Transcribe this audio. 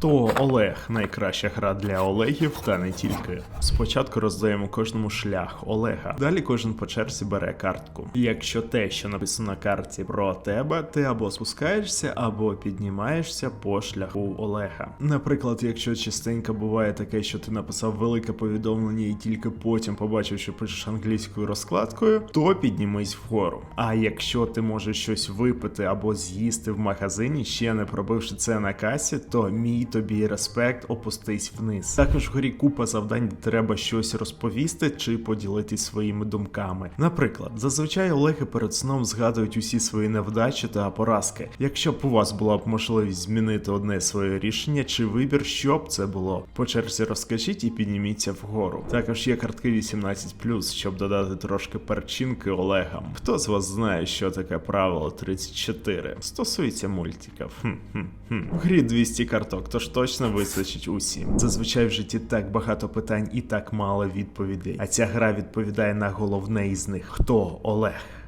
Хто Олег? Найкраща гра для Олегів, та не тільки. Спочатку роздаємо кожному шлях Олега. Далі кожен по черзі бере картку. Якщо те, що написано на карті про тебе, ти або спускаєшся, або піднімаєшся по шляху Олега. Наприклад, якщо частенько буває таке, що ти написав велике повідомлення і тільки потім побачив, що пишеш англійською розкладкою, то піднімись вгору. А якщо ти можеш щось випити або з'їсти в магазині, ще не пробивши це на касі, то мій тобі респект опустись вниз. Також вгорі купа завдань, де треба щось розповісти чи поділитись своїми думками. Наприклад, зазвичай Олеги перед сном згадують усі свої невдачі та поразки. Якщо б у вас була б можливість змінити одне своє рішення чи вибір, що б це було? По черзі розкажіть і підніміться вгору. Також є картки 18+, щоб додати трошки перчинки Олегам. Хто з вас знає, що таке правило 34? Стосується мультиків. Хм-хм-хм. В грі 200 карток, тож точно вистачить усім. Зазвичай в житті так багато питань і так мало відповідей. А ця гра відповідає на головне із них: хто Олег?